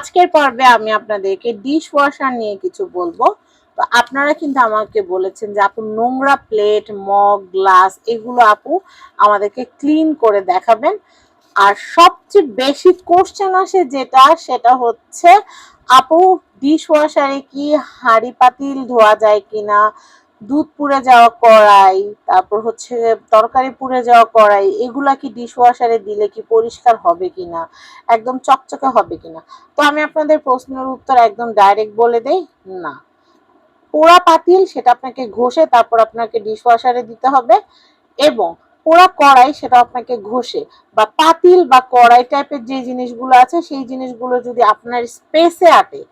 আজকের পর্বে আমি আপনাদেরকে ডিশ ওয়াশার নিয়ে কিছু বলব। তো আপনারা কিন্তু আমাকে বলেছেন যে আপু নোংরা প্লেট মগ গ্লাস এগুলো আপু আমাদেরকে ক্লিন করে দেখাবেন। আর সবচেয়ে বেশি কোশ্চেন আসে যেটা, সেটা হচ্ছে, আপু ডিশ ওয়াশারে কি হাঁড়ি পাতিল ধোয়া যায় কিনা? দুধ পুড়ে যাওয়া কড়াই, তারপর হচ্ছে তরকারি পুড়ে যাওয়া কড়াই, এগুলা কি ডিশ ওয়াশারে দিলে কি পরিষ্কার হবে কিনা? একদম চকচকে হবে কিনা? তো আমি আপনাদের প্রশ্নের উত্তর একদম ডাইরেক্ট বলে দেই, না। পোড়া পাতিল সেটা আপনাকে ঘষে তারপর আপনাকে ডিশ ওয়াশারে দিতে হবে এবং পোড়া কড়াই সেটা আপনাকে ঘষে বা পাতিল বা কড়াই টাইপের যে জিনিসগুলো আছে, সেই জিনিসগুলো যদি আপনার স্পেসে আটে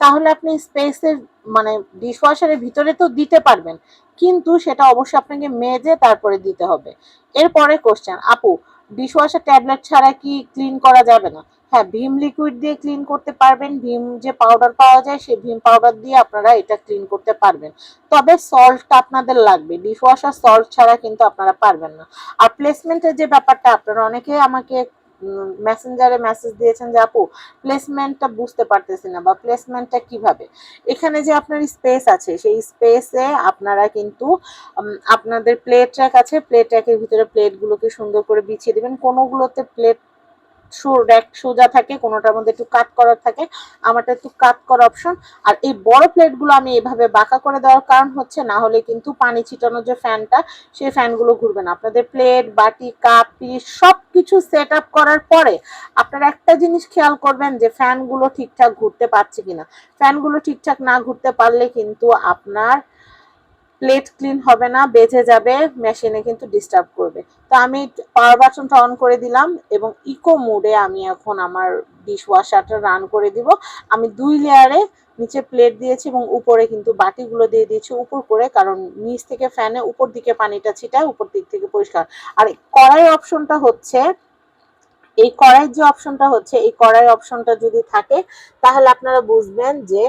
তাহলে আপনি স্পেসের মানে ডিশওয়াশারের ভিতরে তো দিতে পারবেন। কিন্তু সেটা অবশ্যই আপনাকে মেজে তারপরে দিতে হবে। এরপরে কোশ্চেন আপু ডিশওয়াশার ট্যাবলেট ছাড়া কি ক্লিন করা যাবে না? হ্যাঁ ভীম লিকুইড দিয়ে ক্লিন করতে পারবেন। ভীম যে পাউডার পাওয়া যায় সেই ভীম পাউডার দিয়ে আপনারা এটা ক্লিন করতে পারবেন। তবে সল্টটা আপনাদের লাগবে। ডিশওয়াশার সল্ট ছাড়া কিন্তু আপনারা পারবেন না। আর প্লেসমেন্টের যে ব্যাপারটা, আপনারা অনেকে আমাকে মেসেঞ্জারে মেসেজ দিয়েছেন যে, আপু প্লেসমেন্টটা বুঝতে পারতেছি না বা প্লেসমেন্টটা কীভাবে? এখানে যে আপনার স্পেস আছে, সেই স্পেসে আপনারা কিন্তু আপনাদের প্লেট ট্র্যাক আছে প্লেট ট্র্যাকের ভিতরে প্লেটগুলোকে সুন্দর করে বিছিয়ে দেবেন। কোনোগুলোতে প্লেট র্যাক সোজা থাকে, কোনোটার মধ্যে একটু কাট করার থাকে, আমারটা একটু কাট করা অপশন আর এই বড় প্লেটগুলো আমি এভাবে বাঁকা করে দেওয়ার কারণ হচ্ছে, না হলে কিন্তু পানি ছিটানোর যে ফ্যানটা সেই ফ্যানগুলো ঘুরবে না। আপনাদের প্লেট বাটি কাপ পিস সব কিছু সেট আপ করার পরে আপনারা একটা জিনিস খেয়াল করবেন যে ফ্যানগুলো ঠিকঠাক ঘুরতে পারছে কিনা। ফ্যানগুলো ঠিকঠাক না ঘুরতে পারলে কিন্তু আপনার প্লেট ক্লিন হবে না বেঁচে যাবে মেশিনে কিন্তু ডিস্টার্ব করবে। তো আমি পাওয়ার বাটনটা অন করে দিলাম এবং ইকো মোডে আমি এখন আমার ডিশ ওয়াশারটা রান করে দিব। আমি দুই লেয়ারে নিচে প্লেট দিয়েছি এবং উপরে কিন্তু বাটিগুলো দিয়ে দিয়েছি উপর করে, কারণ নিচ থেকে ফ্যানে উপর দিকে পানিটা ছিটায়, উপর দিক থেকে পরিষ্কার। আর কড়াই অপশনটা হচ্ছে এই কড়াইয়ের যে অপশনটা হচ্ছে, এই কড়াই অপশনটা যদি থাকে, তাহলে আপনারা বুঝবেন যে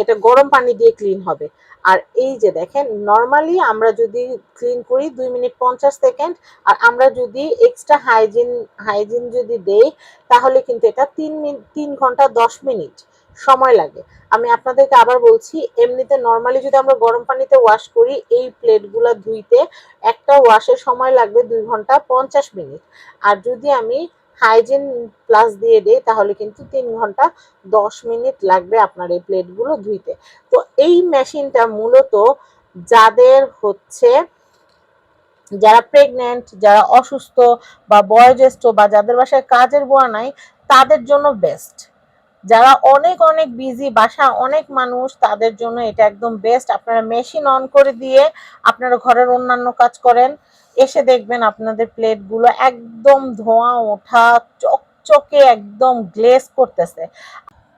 এটা গরম পানি দিয়ে ক্লিন হবে। আর এই যে দেখেন নর্মালি আমরা যদি ক্লিন করি দুই মিনিট পঞ্চাশ সেকেন্ড আর আমরা যদি এক্সট্রা হাইজিন হাইজিন যদি দেই, তাহলে কিন্তু এটা তিন মিনিট তিন ঘণ্টা দশ মিনিট সময় লাগে। আমি আপনাদেরকে আবার বলছি, এমনিতে নর্মালি যদি আমরা গরম পানিতে ওয়াশ করি, এই প্লেটগুলো ধুইতে একটা ওয়াশের সময় লাগবে দুই ঘণ্টা পঞ্চাশ মিনিট। আর যদি আমি হাইজিন প্লাস দিয়ে দেয় তাহলে কিন্তু তিন ঘণ্টা দশ মিনিট লাগবে আপনার এই প্লেটগুলো ধুইতে। তো এই মেশিনটা মূলত যাদের হচ্ছে, যারা প্রেগনেন্ট যারা অসুস্থ বা বয়োজ্যেষ্ঠ বা যাদের বাসায় কাজের বোয়া নাই, তাদের জন্য বেস্ট যারা অনেক অনেক বিজি বাসা অনেক মানুষ, তাদের জন্য এটা একদম বেস্ট আপনারা মেশিন অন করে দিয়ে আপনারা ঘরের অন্যান্য কাজ করেন, এসে দেখবেন আপনাদের প্লেটগুলো একদম ধোঁয়া ওঠা, চকচকে, একদম গ্লেস করতেছে।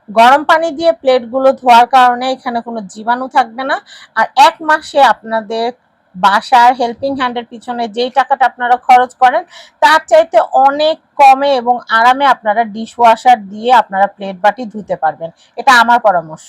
গরম পানি দিয়ে প্লেটগুলো ধোয়ার কারণে এখানে কোনো জীবাণু থাকবে না। আর এক মাসে আপনাদের বাসার হেল্পিং হ্যান্ডের পিছনে যেই টাকাটা আপনারা খরচ করেন, তার চাইতে অনেক কমে এবং আরামে আপনারা ডিশ ওয়াশার দিয়ে আপনারা প্লেট বাটি ধুতে পারবেন। এটা আমার পরামর্শ।